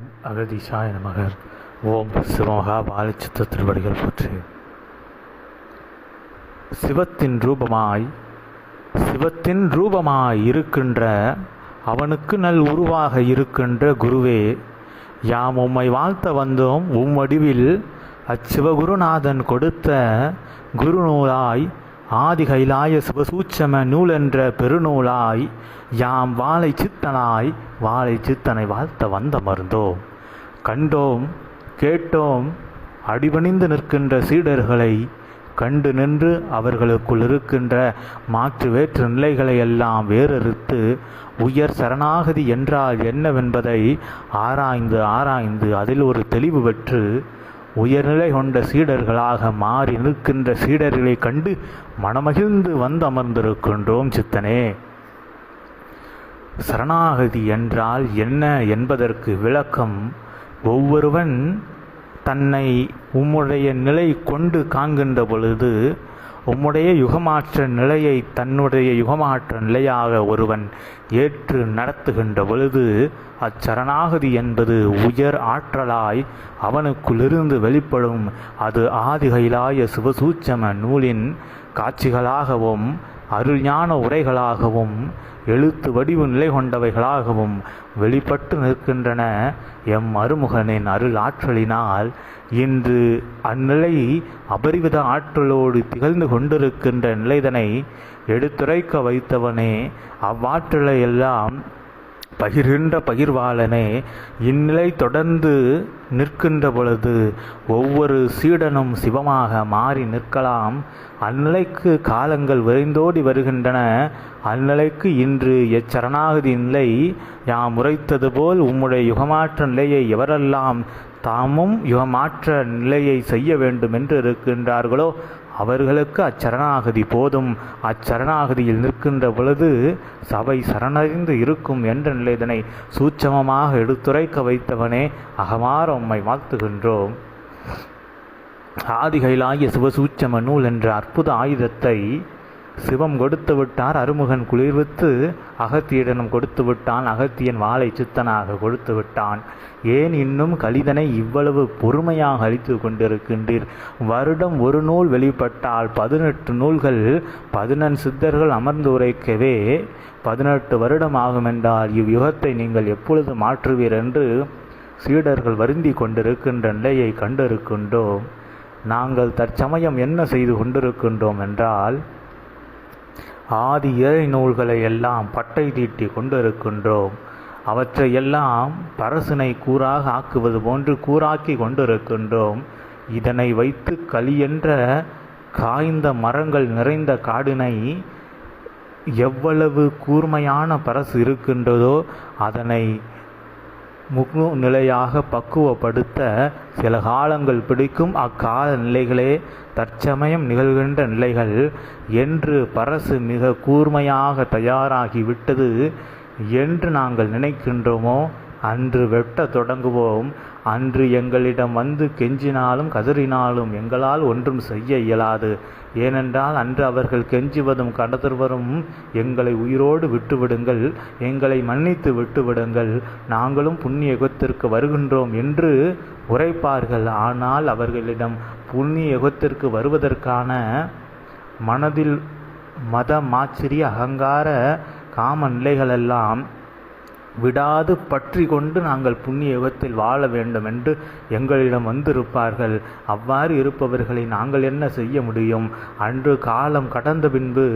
அகதீஷாய மகர் ஓம் சிவமகா பாலச்சித்த திருவடிகள் போற்று. சிவத்தின் ரூபமாய் சிவத்தின் ரூபமாய் இருக்கின்ற அவனுக்கு நல் உருவாக இருக்கின்ற குருவே யாம் உம்மை வாழ்த்த வந்தோம் உம் வடிவில் அச்சிவகுருநாதன் கொடுத்த குருநூலாய் ஆதி கைலாய சிவசூட்சம நூல் என்ற பெருநூலாய் யாம் வாழை சித்தனாய் வாழை சித்தனை வாழ்த்த வந்த மருந்தோம் கண்டோம் கேட்டோம் அடிபணிந்து நிற்கின்ற சீடர்களை கண்டு நின்று அவர்களுக்குள் இருக்கின்ற மாற்று வேற்று நிலைகளை எல்லாம் வேறறுத்து உயர் சரணாகதி என்றால் என்னவென்பதை ஆராய்ந்து ஆராய்ந்து அதில் ஒரு தெளிவு பெற்று உயர்நிலை கொண்ட சீடர்களாக மாறி நிற்கின்ற சீடர்களை கண்டு மனமகிழ்ந்து வந்து அமர்ந்திருக்கின்றோம் சித்தனே. சரணாகதி என்றால் என்ன என்பதற்கு விளக்கம் ஒவ்வொருவன் தன்னை உம்முடைய நிலை கொண்டு காண்கின்ற பொழுது உம்முடைய யுகமாற்ற நிலையை தன்னுடைய யுகமாற்ற நிலையாக ஒருவன் ஏற்று நடத்துகின்ற பொழுது அச்சரணாகதி என்பது உயர் ஆற்றலாய் அவனுக்குள்ளிருந்து வெளிப்படும். அது ஆதிகைலாய சிவசூச்சம நூலின் காட்சிகளாகவும் அருள்ஞான உரைகளாகவும் எழுத்து வடிவு நிலை கொண்டவைகளாகவும் வெளிப்பட்டு நிற்கின்றன. எம் அருமுகனின் அருள் ஆற்றலினால் இன்று அந்நிலை அபரிவித ஆற்றலோடு திகழ்ந்து கொண்டிருக்கின்ற நிலைதனை எடுத்துரைக்க வைத்தவனே அவ்வாற்றலை எல்லாம் பகிர்கின்ற பகிர்வாளனே இந்நிலை தொடர்ந்து நிற்கின்ற பொழுது ஒவ்வொரு சீடனும் சிவமாக மாறி நிற்கலாம். அந்நிலைக்கு காலங்கள் விரைந்தோடி வருகின்றன. அந்நிலைக்கு இன்று எச்சரணாகதி நிலை. யாம் உரைத்தது போல் உம்முடைய யுகமாற்ற நிலையை எவரெல்லாம் தாமும் யுகமாற்ற நிலையை செய்ய வேண்டும் என்று இருக்கின்றார்களோ அவர்களுக்கு அச்சரணாகதி போதும். அச்சரணாகதியில் நிற்கின்ற பொழுது சபை சரணறிந்து இருக்கும் என்ற நிலைதனை சூட்சமமாக எடுத்துரைக்க வைத்தவனே அகமாற உம்மை வாழ்த்துகின்றோம். ஆதிகைலாகிய சிவசூட்சம நூல் என்ற அற்புத ஆயுதத்தை சிவம் கொடுத்து விட்டார் அருமுகன் குளிர்வித்து அகத்தியிடனும் கொடுத்து விட்டான் அகத்தியன் வாளை சித்தனாக கொடுத்து விட்டான். ஏன் இன்னும் கலிதனை இவ்வளவு பொறுமையாக அளித்து கொண்டிருக்கின்றீர்? வருடம் ஒரு நூல் வெளிப்பட்டால் பதினெட்டு நூல்கள் பதினெண் சித்தர்கள் அமர்ந்து உரைக்கவே பதினெட்டு வருடம் ஆகும் என்றால் இவ்யுகத்தை நீங்கள் எப்பொழுது மாற்றுவீர் என்று சீடர்கள் வருந்தி கொண்டிருக்கின்ற நிலையை கண்டிருக்கின்றோம். நாங்கள் தற்சமயம் என்ன செய்து கொண்டிருக்கின்றோம் என்றால் ஆதி இறை நூல்களை எல்லாம் பட்டை தீட்டி கொண்டிருக்கின்றோம். அவற்றையெல்லாம் பரசினை கூறாக ஆக்குவது போன்று கூறாக்கி கொண்டிருக்கின்றோம். இதனை வைத்து களியென்ற காய்ந்த மரங்கள் நிறைந்த காடினை எவ்வளவு கூர்மையான பரசு இருக்கின்றதோ அதனை முழு நிலையாக பக்குவப்படுத்த சில காலங்கள் பிடிக்கும். அக்கால நிலைகளே தற்சமயம் நிகழ்கின்ற நிலைகள். என்று பரசு மிக கூர்மையாக தயாராகிவிட்டது. என்று நாங்கள் நினைக்கின்றோமோ? அன்று வெட்ட தொடங்குவோம். அன்று எங்களிடம் வந்து கெஞ்சினாலும் கதறினாலும் எங்களால் ஒன்றும் செய்ய இயலாது. ஏனென்றால் அன்று அவர்கள் கெஞ்சுவதும் கடத்தருவரும் எங்களை உயிரோடு விட்டுவிடுங்கள் எங்களை மன்னித்து விட்டுவிடுங்கள். நாங்களும் புண்ணிய யுகத்திற்கு வருகின்றோம் என்று உரைப்பார்கள். ஆனால் அவர்களிடம் புண்ணிய யுகத்திற்கு வருவதற்கான மனதில் மத மாச்சரிய அகங்கார காம நிலைகளெல்லாம் விடாது பற்றி கொண்டு நாங்கள் புண்ணிய யுகத்தில் வாழ வேண்டும் என்று எங்களிடம் வந்திருப்பார்கள். அவ்வாறு இருப்பவர்களை நாங்கள் என்ன செய்ய முடியும்? அன்று காலம் கடந்த பின்பு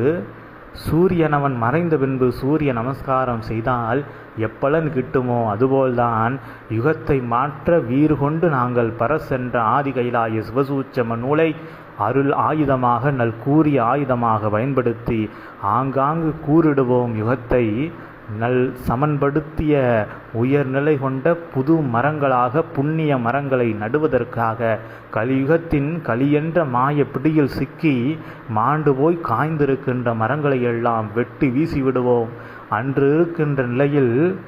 சூரியனவன் மறைந்த பின்பு சூரிய நமஸ்காரம் செய்தால் எப்பலன் கிட்டுமோ? அதுபோல்தான். யுகத்தை மாற்ற வீறு கொண்டு நாங்கள் பரசென்ற ஆதி கைலாய சிவசூச்சம நூலை அருள் ஆயுதமாக நல் கூறிய ஆயுதமாக பயன்படுத்தி ஆங்காங்கு கூறிடுவோம் யுகத்தை. நல் சமன்படுத்திய உயர்நிலை கொண்ட புது மரங்களாக புண்ணிய மரங்களை நடுவதற்காக கலியுகத்தின் கலியென்ற மாய பிடியில் சிக்கி மாண்டு போய் காய்ந்திருக்கின்ற மரங்களை எல்லாம் வெட்டி வீசி விடுவோம். அன்று இருக்கின்ற நிலையில்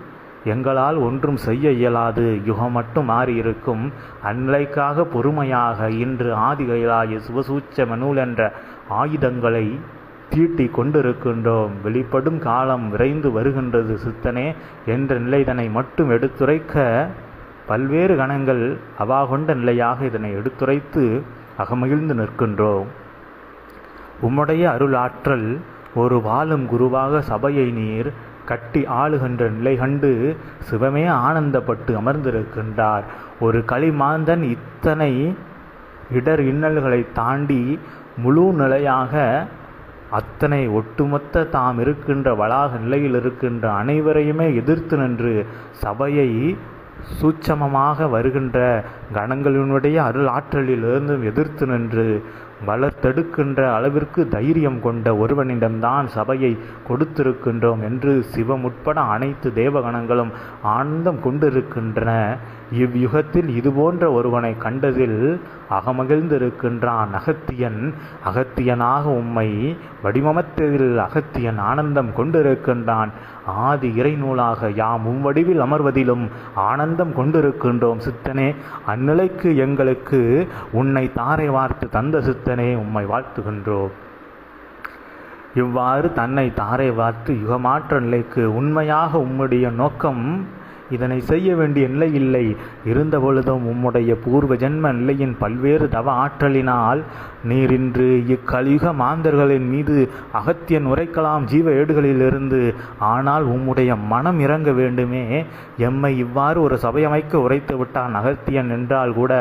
எங்களால் ஒன்றும் செய்ய இயலாது. யுகம் மட்டும் மாறியிருக்கும். அந்நிலைக்காக பொறுமையாக இன்று ஆதிகைலாய சிவசூச்ச நூல் என்ற ஆயுதங்களை தீட்டி கொண்டிருக்கின்றோம். வெளிப்படும் காலம் விரைந்து வருகின்றது சித்தனே என்ற நிலைதனை மட்டும் எடுத்துரைக்க பல்வேறு கணங்கள் அவா கொண்ட நிலையாக இதனை எடுத்துரைத்து அகமகிழ்ந்து நிற்கின்றோம். உம்முடைய அருளாற்றல் ஒரு வாழும் குருவாக சபையை நீர் கட்டி ஆளுகின்ற நிலை கண்டு சிவமே ஆனந்தப்பட்டு அமர்ந்திருக்கின்றார். ஒரு களிமாந்தன் இத்தனை இடர் இன்னல்களை தாண்டி முழு நிலையாக அத்தனை ஒட்டுமொத்த தாம் இருக்கின்ற வளாக நிலையில் இருக்கின்ற அனைவரையுமே எதிர்த்து நின்று சபையை சூட்சமமாக வருகின்ற கணங்களினுடைய அருள் ஆற்றலிலிருந்தும் எதிர்த்து நின்று வளர்த்தெடுக்கின்ற அளவிற்கு தைரியம் கொண்ட ஒருவனிடம்தான் சபையை கொடுத்திருக்கின்றோம் என்று சிவம் உட்பட அனைத்து தேவகணங்களும் ஆனந்தம் கொண்டிருக்கின்றன. இவ்யுகத்தில் இதுபோன்ற ஒருவனை கண்டதில் அகமகிழ்ந்திருக்கின்றான் அகத்தியன். அகத்தியனாக உம்மை வடிவமத்ததில் அகத்தியன் ஆனந்தம் கொண்டிருக்கின்றான். ஆதி இறைநூலாக யாம் உம்வடிவில் அமர்வதிலும் ஆனந்தம் கொண்டிருக்கின்றோம் சித்தனே. அந்நிலைக்கு எங்களுக்கு உன்னை தாரை வார்த்து தந்த சித்தனே உம்மை வாழ்த்துகின்றோம். இவ்வாறு தன்னை தாரை வார்த்து யுகமாற்ற நிலைக்கு உண்மையாக உம்முடைய நோக்கம் இதனை செய்ய வேண்டிய நிலை இல்லை. இருந்தபொழுதும் உம்முடைய பூர்வ ஜென்ம நிலையின் பல்வேறு தவ ஆற்றலினால் நீர் இன்று இக்கலியுக மாந்தர்களின் மீது அகத்தியன் உரைக்கலாம் ஜீவ ஏடுகளிலிருந்து. ஆனால் உம்முடைய மனம் இறங்க வேண்டுமே. எம்மை இவ்வாறு ஒரு சபையமைக்க உரைத்து விட்டான் அகத்தியன் என்றால் கூட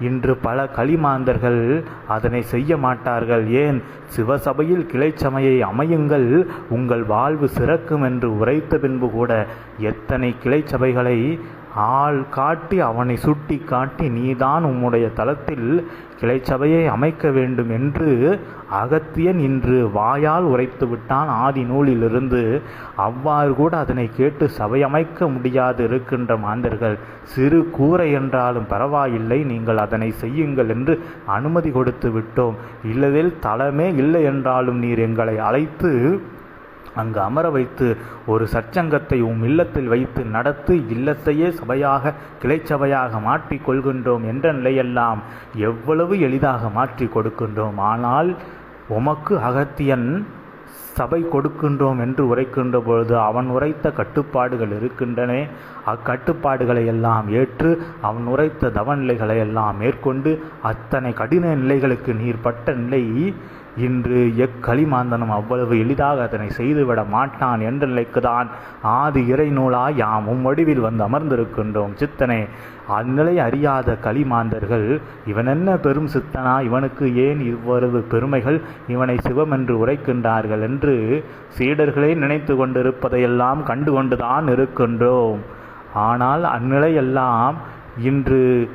இன்று பல களிமாந்தர்கள் அதனை செய்ய மாட்டார்கள். ஏன்? சிவசபையில் கிளைச்சமையை அமையுங்கள். உங்கள் வாழ்வு சிறக்கும் என்று உரைத்த பின்பு கூட எத்தனை கிளைச்சபைகளை ஆள் காட்டி அவனை சுட்டி காட்டி நீதான் உம்முடைய தளத்தில் கிளைச்சபையை அமைக்க வேண்டும் என்று அகத்தியன் இன்று வாயால் உரைத்து விட்டான் ஆதி நூலிலிருந்து. அவ்வாறு கூட அதனை கேட்டு சபை அமைக்க முடியாது இருக்கின்ற மாந்தர்கள். சிறு கூரை என்றாலும் பரவாயில்லை நீங்கள் அதனை செய்யுங்கள் என்று அனுமதி கொடுத்து விட்டோம். இல்லதில் தளமே இல்லை என்றாலும் நீர் எங்களை அழைத்து அங்கு அமர வைத்து ஒரு சச்சங்கத்தை உம் இல்லத்தில் வைத்து நடத்து இல்லத்தையே சபையாக கிளைச்சபையாக மாற்றிக் கொள்கின்றோம் என்ற நிலையெல்லாம் எவ்வளவு எளிதாக மாற்றி கொடுக்கின்றோம். ஆனால் உமக்கு அகத்தியன் சபை கொடுக்கின்றோம் என்று உரைக்கின்ற பொழுது அவன் உரைத்த கட்டுப்பாடுகள் இருக்கின்றன. அக்கட்டுப்பாடுகளை எல்லாம் ஏற்று அவன் உரைத்த தவநிலைகளை எல்லாம் மேற்கொண்டு அத்தனை கடின நிலைகளுக்கு நீர் பட்ட நிலை இன்று எக்களிமாந்தனம் அவ்வளவு எளிதாக அதனை செய்துவிட மாட்டான் என்ற நிலைக்குதான் ஆதி இறைநூலா யாமும் யாம் வந்து அமர்ந்திருக்கின்றோம். சித்தனே அந்நிலை அறியாத களிமாந்தர்கள் இவன் என்ன பெரும் சித்தனா? இவனுக்கு ஏன் இவ்வளவு பெருமைகள்? இவனை சிவம் என்று உரைக்கின்றார்கள் என்று சீடர்களே நினைத்து கொண்டிருப்பதையெல்லாம் கண்டு கொண்டுதான் இருக்கின்றோம். ஆனால் அந்நிலையெல்லாம் இன்று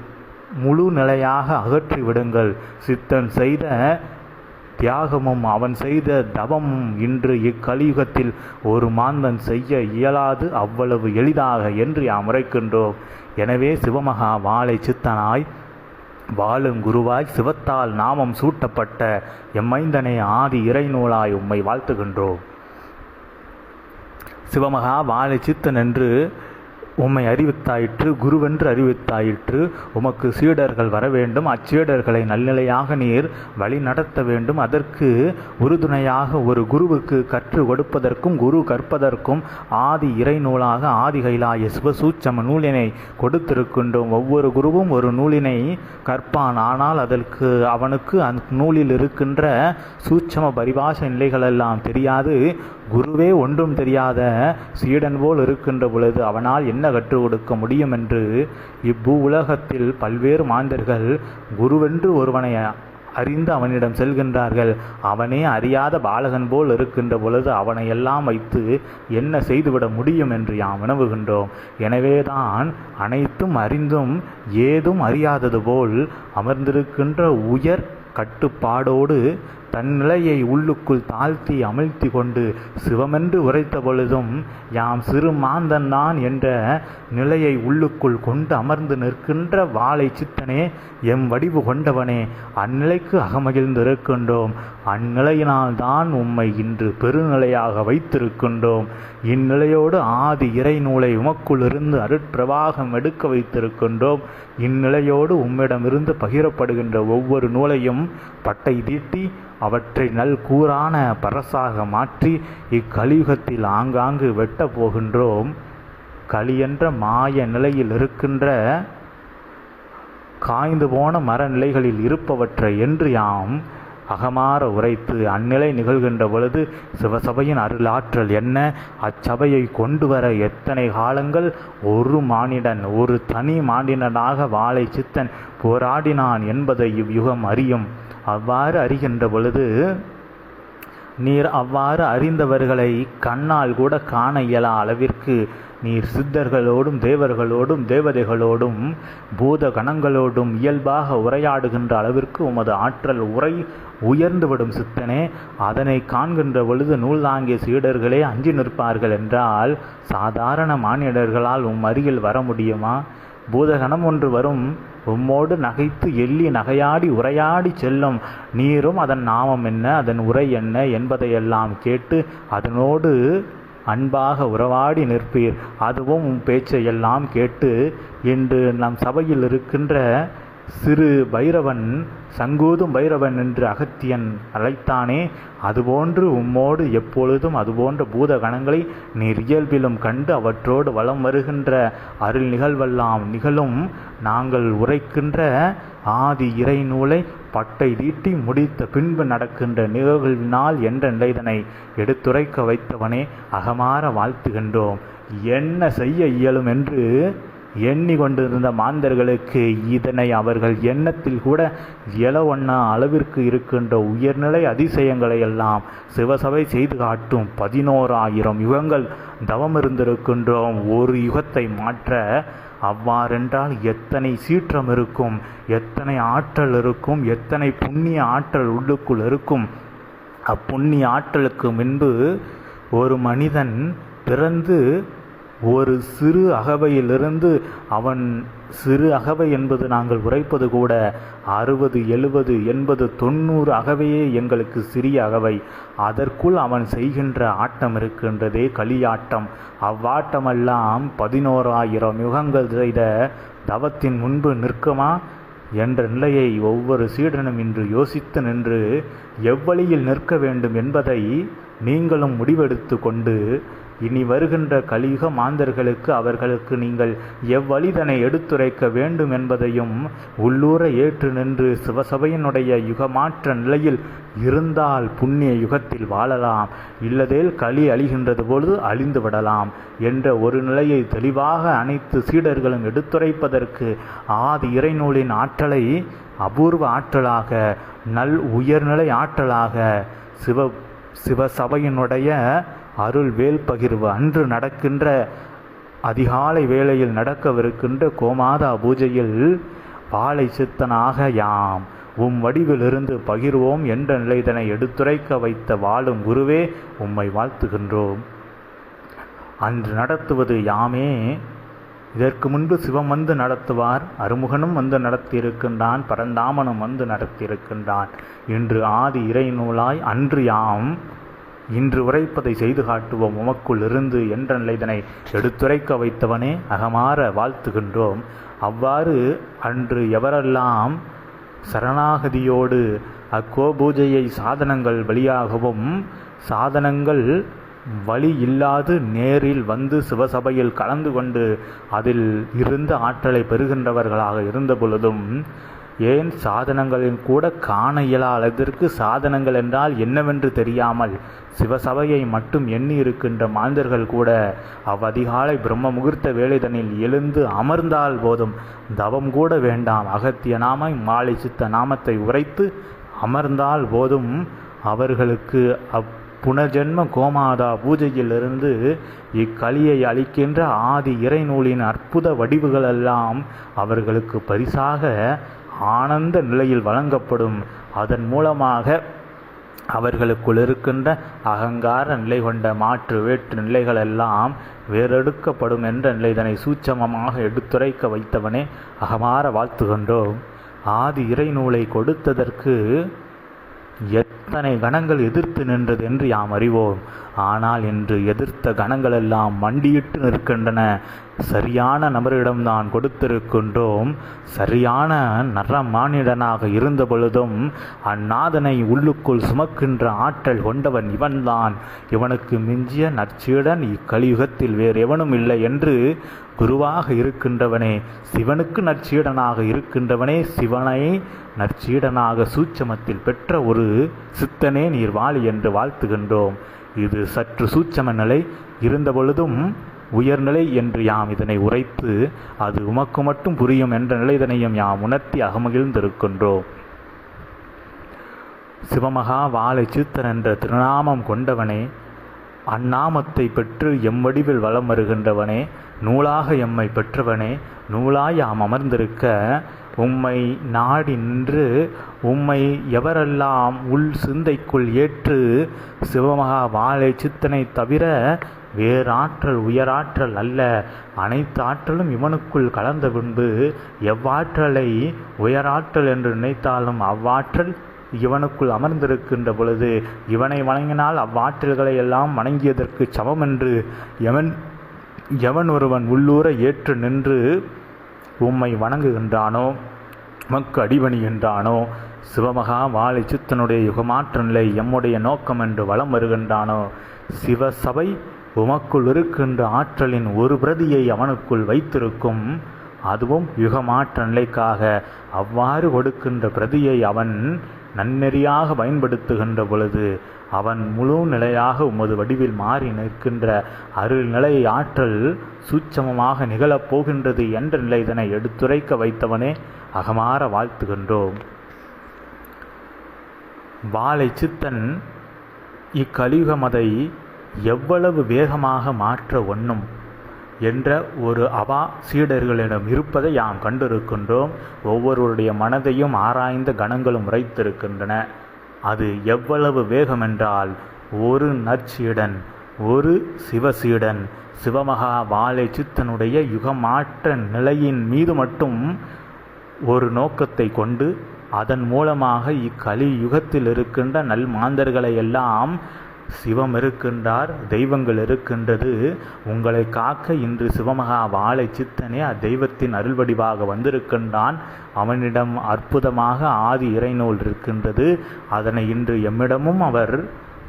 முழு நிலையாக அகற்றி விடுங்கள் சித்தன் செய்த தியாகமும் அவன் செய்த தவமும் இன்று இக்கலியுகத்தில் ஒரு மாந்தன் செய்ய இயலாது அவ்வளவு எளிதாக என்று யாம் உரைக்கின்றோம். எனவே சிவமகா வாழை சித்தனாய் வாழும் குருவாய் சிவத்தால் நாமம் சூட்டப்பட்ட எம்மைந்தனை ஆதி இறைநூலாய் உம்மை வாழ்த்துகின்றோம். சிவமகா வாழை சித்தன் என்று உம்மை அறிவித்தாயிற்று குருவென்று அறிவித்தாயிற்று. உமக்கு சீடர்கள் வர வேண்டும் அச்சீடர்களை நல்நிலையாக நீர் வழி நடத்த வேண்டும். அதற்கு உறுதுணையாக ஒரு குருவுக்கு கற்று கொடுப்பதற்கும் குரு கற்பதற்கும் ஆதி இறை நூலாக ஆதி கைலாய சிவசூச்சம நூலினை கொடுத்திருக்கின்றோம். ஒவ்வொரு குருவும் ஒரு நூலினை கற்பான். ஆனால் அதற்கு அவனுக்கு அந்த நூலில் இருக்கின்ற சூட்சம பரிபாஷ நிலைகளெல்லாம் தெரியாது. குருவே ஒன்றும் தெரியாத சீடன் போல் இருக்கின்ற பொழுது அவனால் என்ன கற்றுக் கொடுக்க முடியும் என்று இப்பூ உலகத்தில் பல்வேறு மாந்தர்கள் குருவென்று ஒருவனை அறிந்து அவனிடம் செல்கின்றார்கள். அவனே அறியாத பாலகன் போல் இருக்கின்ற பொழுது அவனை எல்லாம் வைத்து என்ன செய்துவிட முடியும் என்று யாம் வினவுகின்றோம். எனவேதான் அனைத்தும் அறிந்தும் ஏதும் அறியாதது போல் அமர்ந்திருக்கின்ற உயர் கட்டுப்பாடோடு தன் நிலையை உள்ளுக்குள் தாழ்த்தி அமிழ்த்தி கொண்டு சிவமென்று உரைத்த பொழுதும் யாம் சிறு மாந்தன்தான் என்ற நிலையை உள்ளுக்குள் கொண்டு அமர்ந்து நிற்கின்ற வாளை சித்தனே எம் வடிவு கொண்டவனே அந்நிலைக்கு அகமகிழ்ந்திருக்கின்றோம். அந்நிலையினால்தான் உம்மை இன்று பெருநிலையாக வைத்திருக்கின்றோம். இந்நிலையோடு ஆதி இறை நூலை உமக்குள்ளிருந்து அருட்பிரவாகம் எடுக்க வைத்திருக்கின்றோம். இந்நிலையோடு உம்மிடமிருந்து பகிரப்படுகின்ற ஒவ்வொரு நூலையும் பட்டை தீட்டி அவற்றை நல் கூறான பரசாக மாற்றி இக்கலியுகத்தில் ஆங்காங்கு வெட்டப் போகின்றோம். களியென்ற மாய நிலையில் இருக்கின்ற காய்ந்து போன மர நிலைகளில் இருப்பவற்றை என்று யாம் அகமாற உரைத்து அந்நிலை நிகழ்கின்ற பொழுது சிவசபையின் அருளாற்றல் என்ன? அச்சபையை கொண்டு வர எத்தனை காலங்கள்? ஒரு மானிடன் ஒரு தனி மானிடனாக வாழை சித்தன் போராடினான் என்பதை இவ்யுகம் அறியும். அவ்வாறு அறிகின்ற பொழுது நீர் அவ்வாறு அறிந்தவர்களை கண்ணால் கூட காண இயலா அளவிற்கு நீர் சித்தர்களோடும் தேவர்களோடும் தேவதைகளோடும் பூத கணங்களோடும் இயல்பாக உரையாடுகின்ற அளவிற்கு உமது ஆற்றல் உரை உயர்ந்துவிடும் சித்தனே. அதனை காண்கின்ற பொழுது நூல் தாங்கிய சீடர்களே அஞ்சி நிற்பார்கள் என்றால் சாதாரண மானிடர்களால் உம் அருகில் வர முடியுமா? பூதகணம் ஒன்று வரும். உம்மோடு நகைத்து எள்ளி நகையாடி உரையாடி செல்லும். நீரும் அதன் நாமம் என்ன அதன் உரை என்ன என்பதையெல்லாம் கேட்டு அதனோடு அன்பாக உறவாடி நிற்பீர். அதுவும் உம் பேச்சையெல்லாம் கேட்டு இன்று நம் சபையில் இருக்கின்ற சிறு பைரவன் சங்கூதும் பைரவன் என்று அகத்தியன் அழைத்தானே அதுபோன்று உம்மோடு எப்பொழுதும் அதுபோன்ற பூத கணங்களை நீர் இயல்பிலும் கண்டு அவற்றோடு வலம் வருகின்ற அருள் நிகழ்வெல்லாம் நிகழும். நாங்கள் உரைக்கின்ற ஆதி இறை நூலை பட்டை தீட்டி முடித்த பின்பு நடக்கின்ற நிகழ்வினால் என்ற நிலைதனை எடுத்துரைக்க வைத்தவனே அகமாற வாழ்த்துகின்றோம். என்ன செய்ய இயலும் என்று எண்ணிக்கொண்டிருந்த மாந்தர்களுக்கு இதனை அவர்கள் எண்ணத்தில் கூட இளவண்ணா அளவிற்கு இருக்கின்ற உயர்நிலை அதிசயங்களை எல்லாம் சிவசபை செய்து காட்டும் பதினோராயிரம் யுகங்கள் தவம் இருந்திருக்கின்றோம். ஒரு யுகத்தை மாற்ற அவ்வாறென்றால் எத்தனை சீற்றம் இருக்கும் எத்தனை ஆற்றல் இருக்கும் எத்தனை புண்ணிய ஆற்றல் உள்ளுக்குள் இருக்கும். அப்புண்ணிய ஆற்றலுக்கு முன்பு ஒரு மனிதன் பிறந்து ஒரு சிறு அகவையிலிருந்து அவன் சிறு அகவை என்பது நாங்கள் உரைப்பது கூட அறுபது எழுபது எண்பது தொண்ணூறு அகவையே எங்களுக்கு சிறிய அகவை. அதற்குள் அவன் செய்கின்ற ஆட்டம் இருக்கின்றதே களியாட்டம். அவ்வாட்டமெல்லாம் பதினோராயிரம் யுகங்கள் செய்த தவத்தின் முன்பு நிற்குமா? என்ற நிலையை ஒவ்வொரு சீடனும் இன்று யோசித்து நின்று எவ்வழியில் நிற்க வேண்டும் என்பதை நீங்களும் முடிவெடுத்து கொண்டு இனி வருகின்ற கலியுக மாந்தர்களுக்கு அவர்களுக்கு நீங்கள் எவ்வழிதனை எடுத்துரைக்க வேண்டும் என்பதையும் உள்ளூர ஏற்று நின்று சிவசபையினுடைய யுகமாற்ற நிலையில் இருந்தால் புண்ணிய யுகத்தில் வாழலாம். இல்லதேல் களி அழிகின்றது பொழுது அழிந்து விடலாம் என்ற ஒரு நிலையை தெளிவாக அனைத்து சீடர்களும் எடுத்துரைப்பதற்கு ஆதி இறைநூலின் ஆற்றலை அபூர்வ ஆற்றலாக நல் உயர்நிலை ஆற்றலாக சிவ சிவசபையினுடைய அருள் வேல் பகிர்வு அன்று நடக்கின்ற அதிகாலை வேளையில் நடக்கவிருக்கின்ற கோமாதா பூஜையில் பாலை சித்தனாக யாம். உம் வடிவிலிருந்து பகிர்வோம் என்ற நிலைதனை எடுத்துரைக்க வைத்த வாழும் குருவே உம்மை வாழ்த்துகின்றோம். அன்று நடத்துவது யாமே? இதற்கு முன்பு சிவம் வந்து நடத்துவார் அருமுகனும் வந்து நடத்தியிருக்கின்றான் பரந்தாமனும் வந்து நடத்தியிருக்கின்றான். இன்று ஆதி இறை நூலாய் அன்று யாம். இன்று உரைப்பதை செய்து காட்டுவோம். உமக்குள் இருந்து என்ற நிலைதனை எடுத்துரைக்க வைத்தவனே அகமாற வாழ்த்துகின்றோம். அவ்வாறு அன்று எவரெல்லாம் சரணாகதியோடு அக்கோ பூஜையை சாதனங்கள் வழியாகவும் சாதனங்கள் வழி இல்லாது நேரில் வந்து சிவசபையில் கலந்து கொண்டு அதில் இருந்த ஆற்றலை பெறுகின்றவர்களாக இருந்த பொழுதும் ஏன் சாதனங்களின் கூட காண இயலா அளவிற்கு சாதனங்கள் என்றால் என்னவென்று தெரியாமல் சிவசபையை மட்டும் எண்ணி இருக்கின்ற மாந்தர்கள் கூட அவ்வதிகாலை பிரம்ம முகூர்த்த வேலைதனில் எழுந்து அமர்ந்தால் போதும். தவம் கூட வேண்டாம். அகத்திய நாம மாலை சித்த நாமத்தை உரைத்து அமர்ந்தால் போதும். அவர்களுக்கு அப் புனர்ஜென்ம கோமாதா பூஜையிலிருந்து இக்கலியை அளிக்கின்ற ஆதி இறைநூலின் அற்புத வடிவுகளெல்லாம் அவர்களுக்கு பரிசாக ஆனந்த நிலையில் வழங்கப்படும். அதன் மூலமாக அவர்களுக்குள் இருக்கின்ற அகங்கார நிலை கொண்ட மாற்று வேற்று நிலைகளெல்லாம் வேறெடுக்கப்படும் என்ற நிலை இதனை சூட்சமமாக எடுத்துரைக்க வைத்தவனே அகமாற வாழ்த்துகின்றோம். ஆதி இறை நூலை கொடுத்ததற்கு எத் எத்தனை கணங்கள் எதிர்த்து நின்றது என்று யாம் அறிவோம். ஆனால் இன்று எதிர்த்த கணங்களெல்லாம் மண்டியிட்டு நிற்கின்றன. சரியான நபரிடம்தான் கொடுத்திருக்கின்றோம். சரியான நர மானிடனாக இருந்த பொழுதும் அந்நாதனை உள்ளுக்குள் சுமக்கின்ற ஆற்றல் கொண்டவன் இவன்தான். இவனுக்கு மிஞ்சிய நற்சீடன் இக்கலியுகத்தில் வேறு எவனும் இல்லை என்று குருவாக இருக்கின்றவனே சிவனுக்கு நற்சீடனாக இருக்கின்றவனே சிவனை நற்சீடனாக சூட்சமத்தில் பெற்ற ஒரு சித்தனே நீர் வாழி என்று வாழ்த்துகின்றோம். இது சற்று சூட்சம நிலை. இருந்தபொழுதும் உயர்நிலை என்று யாம் இதனை உரைத்து அது உமக்கு மட்டும் புரியும் என்ற நிலைதனையும் யாம் உணர்த்தி அகமகிழ்ந்திருக்கின்றோம். சிவமகா வாழை சித்தன் என்ற திருநாமம் கொண்டவனே அந்நாமத்தை பெற்று எம் வடிவில் வலம் வருகின்றவனே நூலாக எம்மை பெற்றவனே நூலாய் யாம் அமர்ந்திருக்க உம்மை நாடி நின்று உம்மை எவரெல்லாம் உள் சிந்தைக்குள் ஏற்று சிவமகா வாழை சித்தனை தவிர வேறாற்றல் உயராற்றல் அல்ல. அனைத்து ஆற்றலும் இவனுக்குள் கலந்த பின்பு எவ்வாற்றலை உயராற்றல் என்று நினைத்தாலும் அவ்வாற்றல் இவனுக்குள் அமர்ந்திருக்கின்ற பொழுது இவனை வணங்கினால் அவ்வாற்றல்களை எல்லாம் வணங்கியதற்கு சமம் என்று எவன் எவன் ஒருவன் உள்ளூர ஏற்று நின்று உம்மை வணங்குகின்றானோ? உமக்கு அடிபணிகின்றானோ சிவமகா வாழை சித்தனுடைய யுகமாற்ற நிலை எம்முடைய நோக்கம் என்று வலம் வருகின்றானோ? சிவசபை உமக்குள் இருக்கின்ற ஆற்றலின் ஒரு பிரதியை அவனுக்குள் வைத்திருக்கும். அதுவும் யுகமாற்ற நிலைக்காக அவ்வாறு கொடுக்கின்ற பிரதியை அவன் நன்னெறியாக பயன்படுத்துகின்ற பொழுது அவன் முழு நிலையாக உமது வடிவில் மாறி நிற்கின்ற அருள் நிலை ஆற்றல் சூட்சமமாக நிகழப் போகின்றது என்ற நிலை இதனை எடுத்துரைக்க வைத்தவனே அகமாற வாழ்த்துகின்றோம். வாழை சித்தன் இக்கலியுகமதை எவ்வளவு வேகமாக மாற்ற ஒண்ணும். என்ற ஒரு அவா சீடர்களிடம் இருப்பதை யாம் கண்டிருக்கின்றோம். ஒவ்வொருவருடைய மனதையும் ஆராய்ந்த கணங்களும் உரைத்திருக்கின்றன. அது எவ்வளவு வேகம் என்றால் ஒரு நற்சீடன் ஒரு சிவசீடன் சிவமகா வாழை சித்தனுடைய யுகமாற்ற நிலையின் மீது மட்டும் ஒரு நோக்கத்தை கொண்டு அதன் மூலமாக இக்கலி யுகத்தில் இருக்கின்ற நல் மாந்தர்களை எல்லாம் சிவம் இருக்கின்றார் தெய்வங்கள் இருக்கின்றது. உங்களை காக்க இன்று சிவமகா வாழை சித்தனே அத்தெய்வத்தின் அருள்வடிவாக வந்திருக்கின்றான். அவனிடம் அற்புதமாக ஆதி இறைநூல் இருக்கின்றது. அதனை இன்று எம்மிடமும் அவர்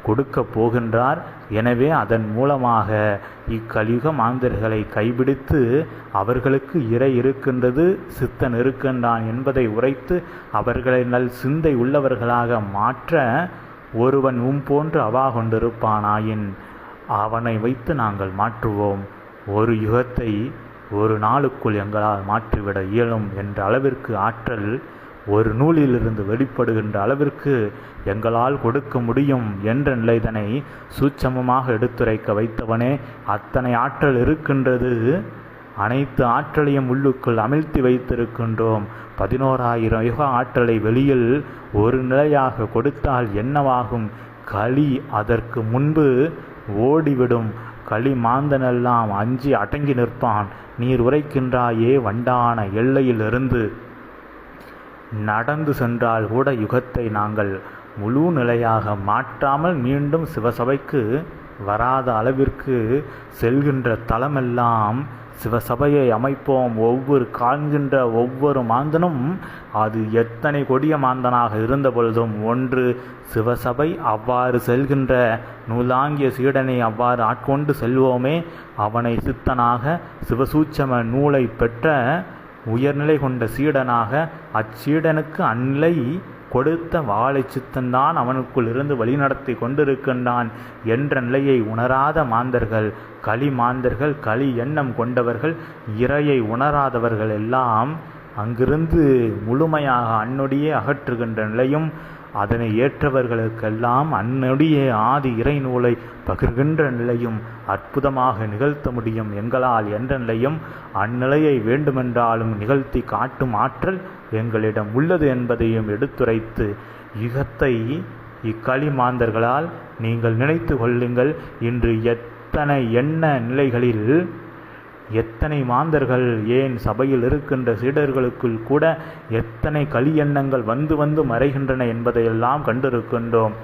கொடுக்க போகின்றார். எனவே அதன் மூலமாக இக்கலியுக மாந்தர்களை கைபிடித்து அவர்களுக்கு இறை இருக்கின்றது சித்தன் இருக்கின்றான் என்பதை உரைத்து அவர்களை நல் சிந்தை உள்ளவர்களாக மாற்ற ஒருவன் உம் போன்று அவா கொண்டிருப்பானாயின் அவனை வைத்து நாங்கள் மாற்றுவோம். ஒரு யுகத்தை ஒரு நாளுக்குள் எங்களால் மாற்றிவிட இயலும் என்ற அளவிற்கு ஆற்றல் ஒரு நூலிலிருந்து வெளிப்படுகின்ற அளவிற்கு எங்களால் கொடுக்க முடியும் என்ற நிலைதனை சூட்சமமாக எடுத்துரைக்க வைத்தவனே அத்தனை ஆற்றல் இருக்கின்றது. அனைத்து ஆற்றலையும் உள்ளுக்குள் அமிழ்த்தி வைத்திருக்கின்றோம். பதினோராயிரம் யுக ஆற்றலை வெளியில் ஒரு நிலையாக கொடுத்தால் என்னவாகும்? களி அதற்கு முன்பு ஓடிவிடும். களி மாந்தனெல்லாம் அஞ்சி அடங்கி நிற்பான். நீர் உரைக்கின்றாயே வண்டான எல்லையிலிருந்து. நடந்து சென்றால் கூட யுகத்தை நாங்கள் முழு நிலையாக மாற்றாமல் மீண்டும் சிவசபைக்கு வராத அளவிற்கு செல்கின்ற தலமெல்லாம் சிவசபையை அமைப்போம். ஒவ்வொரு காண்கின்ற ஒவ்வொரு மாந்தனும் அது எத்தனை கொடிய மாந்தனாக இருந்த பொழுதும் ஒன்று சிவசபை அவ்வாறு செல்கின்ற நூலாங்கிய சீடனை அவ்வாறு ஆட்கொண்டு செல்வோமே. அவனை சித்தனாக சிவசூட்சம நூலை பெற்ற உயர்நிலை கொண்ட சீடனாக அச்சீடனுக்கு அந்நிலை கொடுத்த வாழை சித்தன்தான் அவனுக்குள் இருந்து வழிநடத்தி கொண்டிருக்கின்றான் என்ற நிலையை உணராத மாந்தர்கள் களி மாந்தர்கள் களி எண்ணம் கொண்டவர்கள் இறையை உணராதவர்கள் எல்லாம் அங்கிருந்து முழுமையாக அன்னொடியே அகற்றுகின்ற நிலையும் அதனை ஏற்றவர்களுக்கெல்லாம் அந்நொடியே ஆதி இறை நூலை பகிர்கின்ற நிலையும் அற்புதமாக நிகழ்த்த முடியும் எங்களால் என்ற நிலையும் அந்நிலையை வேண்டுமென்றாலும் நிகழ்த்தி காட்டும் ஆற்றல் எங்களிடம் உள்ளது என்பதையும் எடுத்துரைத்து யுகத்தை இக்களி மாந்தர்களால் நீங்கள் நினைத்து கொள்ளுங்கள் இன்று எத்தனை எண்ண நிலைகளில் எத்தனை மாந்தர்கள் ஏன் சபையில் இருக்கின்ற சீடர்களுக்குள் கூட எத்தனை களியெண்ணங்கள் வந்து வந்து மறைகின்றன என்பதையெல்லாம் கண்டிருக்கின்றோம்.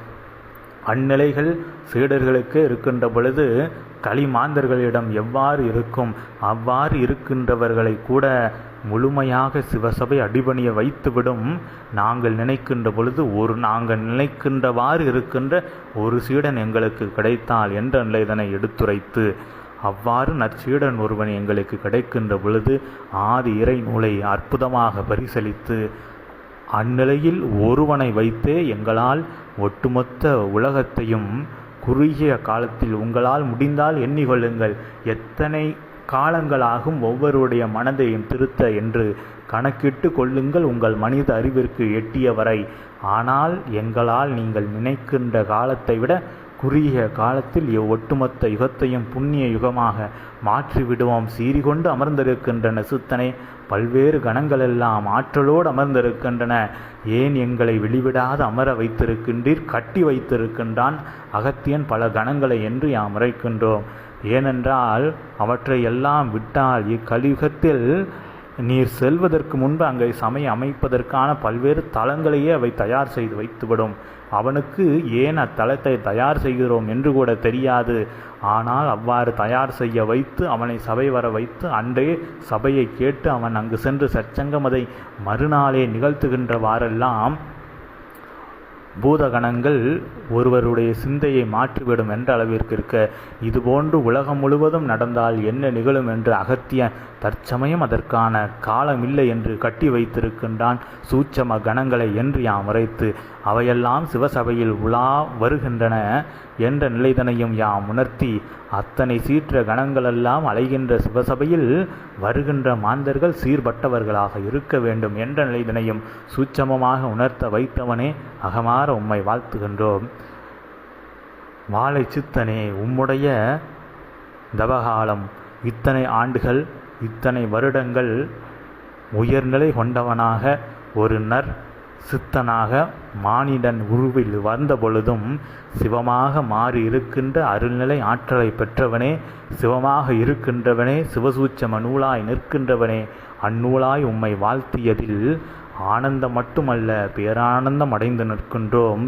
அந்நிலைகள் சீடர்களுக்கு இருக்கின்ற பொழுது களிமாந்தர்களிடம் எவ்வாறு இருக்கும்? அவ்வாறு இருக்கின்றவர்களை கூட முழுமையாக சிவசபை அடிபணிய வைத்துவிடும். நாங்கள் நினைக்கின்ற பொழுது ஒரு நாங்கள் நினைக்கின்றவாறு இருக்கின்ற ஒரு சீடன் எங்களுக்கு கிடைத்தால் என்ற நிலை இதனை எடுத்துரைத்து அவ்வாறு நற்சீடன் ஒருவன் எங்களுக்கு கிடைக்கின்ற பொழுது ஆதி இறை நூலை அற்புதமாக பரிசளித்து அந்நிலையில் ஒருவனை வைத்தே எங்களால் ஒட்டுமொத்த உலகத்தையும் குறுகிய காலத்தில் உங்களால் முடிந்தால் எண்ணிக்கொள்ளுங்கள். எத்தனை காலங்களாகும் ஒவ்வொருடைய மனதையும் திருத்த என்று கணக்கிட்டு கொள்ளுங்கள் உங்கள் மனித அறிவிற்கு எட்டிய வரை ஆனால் எங்களால் நீங்கள் நினைக்கின்ற காலத்தை விட குறுகிய காலத்தில் ஒட்டுமொத்த யுகத்தையும் புண்ணிய யுகமாக மாற்றிவிடுவோம். சீறிகொண்டு அமர்ந்திருக்கின்ற நெசுத்தனை பல்வேறு கணங்களெல்லாம் ஆற்றலோடு அமர்ந்திருக்கின்றன. ஏன் எங்களை வெளிவிடாது அமர வைத்திருக்கின்றீர்? கட்டி வைத்திருக்கின்றான் அகத்தியன் பல கணங்களை என்று யாம் உரைக்கின்றோம். ஏனென்றால் அவற்றை எல்லாம் விட்டால் இக்கலியுகத்தில் நீர் செல்வதற்கு முன்பு அங்கே சமயம் அமைப்பதற்கான பல்வேறு தளங்களையே அவை தயார் செய்து வைத்துவிடும். அவனுக்கு ஏன் அத்தலத்தை தயார் செய்கிறோம் என்று கூட தெரியாது. ஆனால் அவ்வாறு தயார் செய்ய வைத்து அவனை சபை வர வைத்து அன்றே சபையை கேட்டு அவன் அங்கு சென்று சச்சங்கம் அதை மறுநாளே நிகழ்த்துகின்றவாறெல்லாம் பூதகணங்கள் ஒருவருடைய சிந்தையை மாற்றிவிடும் என்ற அளவிற்கு இருக்க. இதுபோன்று உலகம் முழுவதும் நடந்தால் என்ன நிகழும் என்று அகத்திய தற்சமயம் அதற்கான காலமில்லை என்று கட்டி வைத்திருக்கின்றான். சூட்சம கணங்களை என்று யாம் உரைத்து அவையெல்லாம் சிவசபையில் உலா வருகின்றன என்ற நிலைதனையும் யாம் உணர்த்தி அத்தனை சீற்ற கணங்களெல்லாம் அலைகின்ற சிவசபையில் வருகின்ற மாந்தர்கள் சீர்பட்டவர்களாக இருக்க வேண்டும் என்ற நிலைதனையும் சூட்சமமாக உணர்த்த வைத்தவனே அகமாற உம்மை வாழ்த்துகின்றோம். வாழை சித்தனே உம்முடைய தவகாலம் இத்தனை ஆண்டுகள் இத்தனை வருடங்கள் உயர்நிலை கொண்டவனாக ஒரு நர் சித்தனாக மானிடன் உருவில் வந்த பொழுதும் சிவமாக மாறி இருக்கின்ற அருள்நிலை ஆற்றலை பெற்றவனே சிவமாக இருக்கின்றவனே சிவசூச்சம நூலாய் நிற்கின்றவனே அந்நூலாய் உம்மை வாழ்த்தியதில் ஆனந்தம் மட்டுமல்ல பேரானந்தம் அடைந்து நிற்கின்றோம்.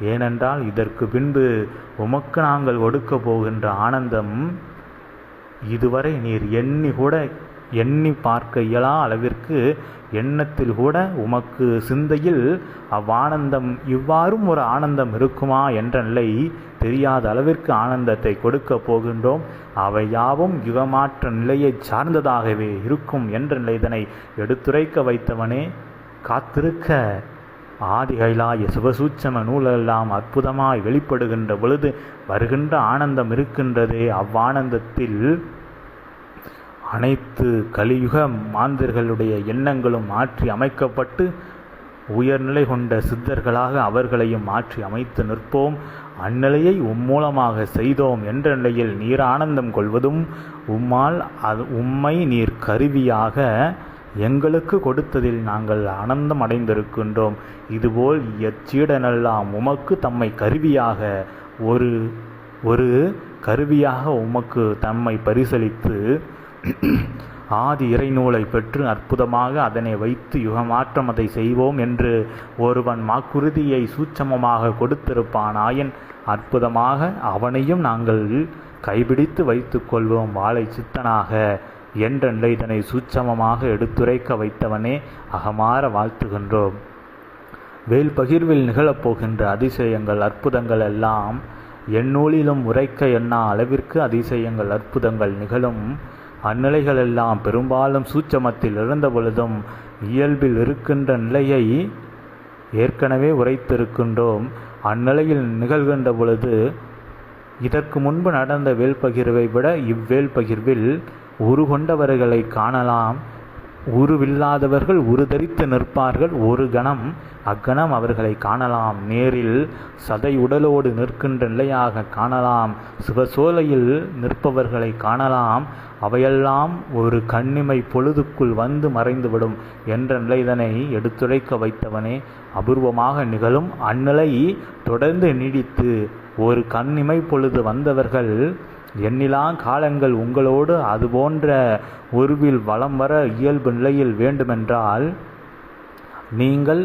ஏனென்றால் இதற்கு பின்பு உமக்கு நாங்கள் ஒடுக்க போகின்ற ஆனந்தம் இதுவரை நீர் எண்ணி கூட எண்ணி பார்க்க இயலா அளவிற்கு எண்ணத்தில் கூட உமக்கு சிந்தையில் அவ்வானந்தம் இவ்வாறும் ஒரு ஆனந்தம் இருக்குமா என்ற நிலை தெரியாத அளவிற்கு ஆனந்தத்தை கொடுக்க போகின்றோம். அவை யாவும் யுகமாற்ற நிலையை சார்ந்ததாகவே இருக்கும் என்ற நிலை இதனை எடுத்துரைக்க வைத்தவனே காத்திருக்க. ஆதிகைலாய சிவசூச்சம நூலெல்லாம் அற்புதமாய் வெளிப்படுகின்ற பொழுது வருகின்ற ஆனந்தம் இருக்கின்றதே. அவ்வானந்தத்தில் அனைத்து கலியுக மாந்தர்களுடைய எண்ணங்களும் மாற்றி அமைக்கப்பட்டு உயர்நிலை கொண்ட சித்தர்களாக அவர்களையும் மாற்றி அமைத்து நிற்போம். அந்நிலையை உம்மூலமாக செய்தோம் என்ற நிலையில் நீர் ஆனந்தம் கொள்வதும் உம்மால் அது உம்மை நீர் கருவியாக எங்களுக்கு கொடுத்ததில் நாங்கள் ஆனந்தம் அடைந்திருக்கின்றோம். இதுபோல் எச்சீடனெல்லாம் உமக்கு தம்மை கருவியாக ஒரு ஒரு கருவியாக உமக்கு தம்மை பரிசளித்து ஆதி இறைநூலை பெற்று அற்புதமாக அதனை வைத்து யுகமாற்றம் அதை செய்வோம் என்று ஒருவன் வாக்குறுதியை சூட்சமமாக கொடுத்திருப்பானாயின் அற்புதமாக அவனையும் நாங்கள் கைபிடித்து வைத்துக் கொள்வோம். வாழை சித்தனாக என்ற நிலைதனை சூட்சமமாக எடுத்துரைக்க வைத்தவனே அகமாற வாழ்த்துகின்றோம். வேல் பகிர்வில் நிகழப்போகின்ற அதிசயங்கள் அற்புதங்கள் எல்லாம் எந்நூலிலும் உரைக்க எண்ணா அளவிற்கு அதிசயங்கள் அற்புதங்கள் நிகழும். அந்நிலைகளெல்லாம் பெரும்பாலும் சூட்சமத்தில் இருந்த பொழுதும் இயல்பில் இருக்கின்ற நிலையை ஏற்கனவே உரைத்திருக்கின்றோம். அந்நிலையில் நிகழ்கின்ற பொழுது இதற்கு முன்பு நடந்த வேல் பகிர்வை விட இவ்வேல் பகிர்வில் உருகொண்டவர்களை காணலாம். உருவில்லாதவர்கள் உருதரித்து நிற்பார்கள். ஒரு கணம் அக்கணம் அவர்களை காணலாம். நேரில் சதை உடலோடு நிற்கின்ற நிலையாக காணலாம். சிவசோலையில் நிற்பவர்களை காணலாம். அவையெல்லாம் ஒரு கண்ணிமை பொழுதுக்குள் வந்து மறைந்துவிடும் என்ற நிலைதனை எடுத்துரைக்க வைத்தவனே அபூர்வமாக நிகழும் அந்நிலை தொடர்ந்து நீடித்து ஒரு கண்ணிமை பொழுது வந்தவர்கள் எண்ணிலா காலங்கள் உங்களோடு அதுபோன்ற உருவில் வலம் வர இயல்பு நிலையில் வேண்டுமென்றால் நீங்கள்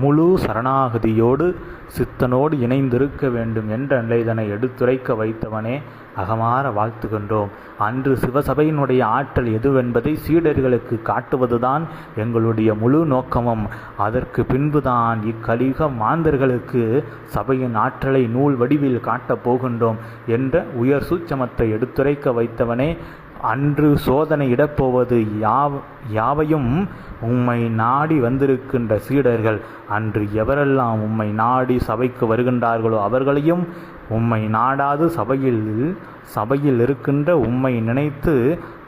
முழு சரணாகதியோடு சித்தனோடு இணைந்திருக்க வேண்டும் என்ற நிலைதனை எடுத்துரைக்க வைத்தவனே அகமாற வாழ்த்துகின்றோம். அன்று சிவசபையினுடைய ஆற்றல் எதுவென்பதை சீடர்களுக்கு காட்டுவதுதான் எங்களுடைய முழு நோக்கமும். அதற்கு பின்புதான் இக்கலிக மாந்தர்களுக்கு சபையின் ஆற்றலை நூல் வடிவில் காட்டப் போகின்றோம் என்ற உயர் சூச்சமத்தை எடுத்துரைக்க வைத்தவனே அன்று சோதனை இடப்போவது யாவ் யாவையும் உம்மை நாடி வந்திருக்கின்ற சீடர்கள் அன்று எவரெல்லாம் உம்மை நாடி சபைக்கு வருகின்றார்களோ அவர்களையும் உம்மை நாடாது சபையில் சபையில் இருக்கின்ற உம்மை நினைத்து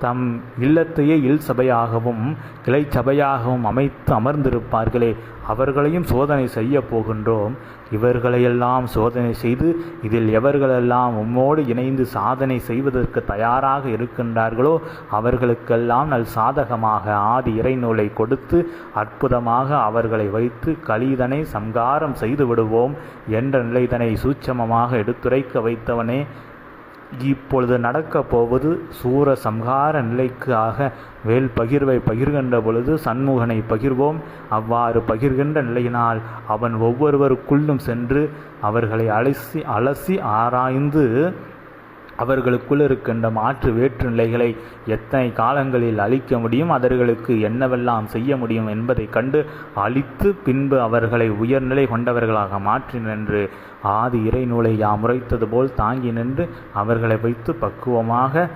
தம் இல்லத்தையே இல் சபையாகவும் கிளை சபையாகவும் அமைத்து அமர்ந்திருப்பார்களே. அவர்களையும் சோதனை செய்ய போகின்றோம். இவர்களையெல்லாம் சோதனை செய்து இதில் எவர்களெல்லாம் உம்மோடு இணைந்து சாதனை செய்வதற்கு தயாராக இருக்கின்றார்களோ அவர்களுக்கெல்லாம் நல் சாதகமாக ஆதி இறைநூலை கொடுத்து அற்புதமாக அவர்களை வைத்து கலிதனை சங்காரம் செய்து விடுவோம் என்ற நிலைதனை சூட்சமமாக எடுத்துரைக்க வைத்தவனே இப்பொழுது நடக்கப் போவது சூர சம்ஹார நிலைக்கு ஆக வேல் பகிர்வை பகிர்கின்ற பொழுது சண்முகனை பகிர்வோம். அவ்வாறு பகிர்கின்ற நிலையினால் அவன் ஒவ்வொருவருக்குள்ளும் சென்று அவர்களை அலசி அலசி ஆராய்ந்து அவர்களுக்குள் இருக்கின்ற மாற்று வேற்று நிலைகளை எத்தனை காலங்களில் அழிக்க முடியும் அவர்களுக்கு என்னவெல்லாம் செய்ய முடியும் என்பதை கண்டு அழித்து பின்பு அவர்களை உயர்நிலை கொண்டவர்களாக மாற்றினென்று ஆதி இறைநூலை யாம் உரைத்தது போல் தாங்கி நின்று அவர்களை வைத்து பக்குவமாக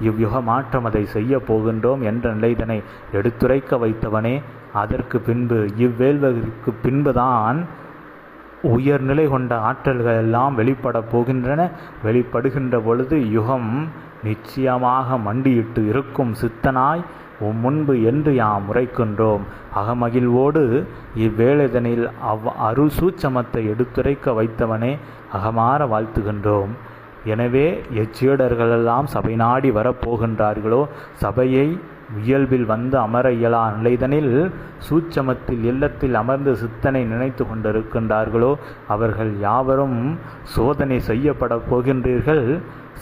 இவ்யுக மாற்றம் அதை செய்ய போகின்றோம் என்ற நிலைதனை எடுத்துரைக்க வைத்தவனே. அதற்கு பின்பு இவ்வேள்வதற்கு பின்புதான் உயர்நிலை கொண்ட ஆற்றல்கள் எல்லாம் வெளிப்படப் போகின்றன. வெளிப்படுகின்ற பொழுது யுகம் நிச்சயமாக மண்டியிட்டு இருக்கும் சித்தனாய் உம் முன்பு என்று யாம் உரைக்கின்றோம். அகமகிழ்வோடு இவ்வேளைதனில் அவ் அருள் சூட்சமத்தை எடுத்துரைக்க வைத்தவனே அகமாற வாழ்த்துகின்றோம். எனவே எச்சீடர்களெல்லாம் சபை நாடி வரப்போகின்றார்களோ? சபையை இயல்பில் வந்து அமர இயலா நிலைதனில் சூட்சமத்தில் இல்லத்தில் அமர்ந்து சித்தனை நினைத்து கொண்டிருக்கின்றார்களோ? அவர்கள் யாவரும் சோதனை செய்யப்பட போகின்றீர்கள்.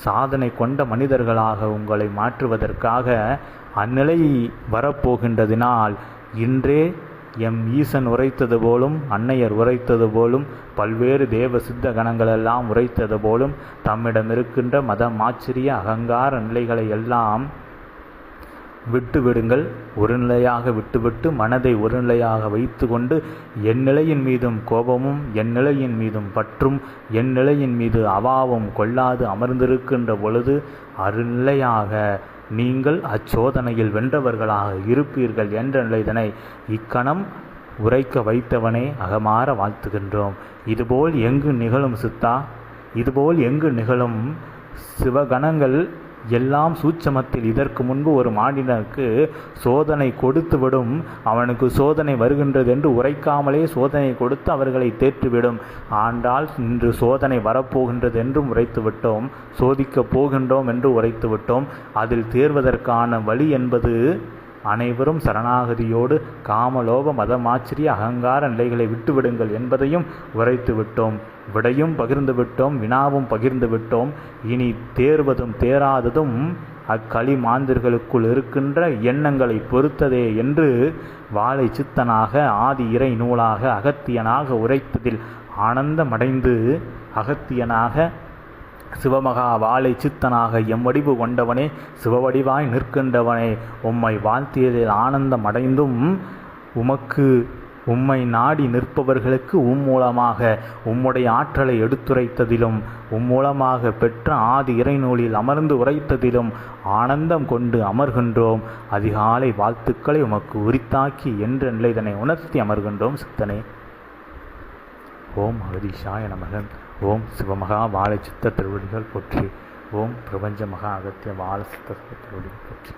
சாதனை கொண்ட மனிதர்களாக உங்களை மாற்றுவதற்காக அந்நிலை வரப்போகின்றதினால் இன்றே எம் ஈசன் உரைத்தது போலும் அன்னையர் உரைத்தது போலும் பல்வேறு தேவ சித்த கணங்களெல்லாம் உரைத்தது போலும் தம்மிடம் இருக்கின்ற மதமாச்சரிய அகங்கார நிலைகளை எல்லாம் விட்டுவிடுங்கள் ஒரு நிலையாக விட்டுவிட்டு மனதை ஒரு நிலையாக வைத்து கொண்டு என் நிலையின் மீதும் கோபமும் என் நிலையின் மீதும் பற்றும் என் நிலையின் மீது அவாவும் கொள்ளாது அமர்ந்திருக்கின்ற பொழுது அருநிலையாக நீங்கள் அச்சோதனையில் வென்றவர்களாக இருப்பீர்கள் என்ற நிலைதனை இக்கணம் உரைக்க வைத்தவனே அகமாற வாழ்த்துகின்றோம். இதுபோல் எங்கு நிகழும் சித்தா? இதுபோல் எங்கு நிகழும் சிவகணங்கள் எல்லாம் சூட்சமத்தில் இதற்கு முன்பு ஒரு மாநிலனுக்கு சோதனை கொடுத்துவிடும். அவனுக்கு சோதனை வருகின்றது என்று உரைக்காமலே சோதனை கொடுத்து அவர்களை தேற்றுவிடும். ஆண்டால் இன்று சோதனை வரப்போகின்றது என்றும் உரைத்து விட்டோம் சோதிக்கப் போகின்றோம் என்று உரைத்து விட்டோம் அதில் தேர்வதற்கான வழி என்பது அனைவரும் சரணாகதியோடு காமலோப மதமாச்சரிய அகங்கார நிலைகளை விட்டுவிடுங்கள் என்பதையும் உரைத்து விட்டோம் விடையும் பகிர்ந்து விட்டோம் வினாவும் பகிர்ந்து விட்டோம். இனி தேர்வதும் தேராததும் அக்களி மாந்தர்களுக்குள் இருக்கின்ற எண்ணங்களை பொறுத்ததே என்று வாழை சித்தனாக ஆதி இறை நூலாக அகத்தியனாக உரைத்ததில் ஆனந்தமடைந்து அகத்தியனாக சிவமகா வாழை சித்தனாக எம் வடிவு கொண்டவனே சிவவடிவாய் நிற்கின்றவனே உம்மை வாழ்த்தியதில் ஆனந்தம் அடைந்தும் உமக்கு உம்மை நாடி நிற்பவர்களுக்கு உம் மூலமாக உம்முடைய ஆற்றலை எடுத்துரைத்ததிலும் உம் மூலமாக பெற்ற ஆதி இறைநூலில் அமர்ந்து உரைத்ததிலும் ஆனந்தம் கொண்டு அமர்கின்றோம். அதிகாலை வாழ்த்துக்களை உமக்கு உரித்தாக்கி என்ற நிலைதனை உணர்த்தி அமர்கின்றோம் சித்தனே. ஓம் அகதீஷாய நமகன் ஓம் சிவமகா வாழை சித்த திருவடிகள் போற்றி. ஓம் பிரபஞ்ச மகா அகத்திய வாழ சித்த திருவடிகள் போற்றி.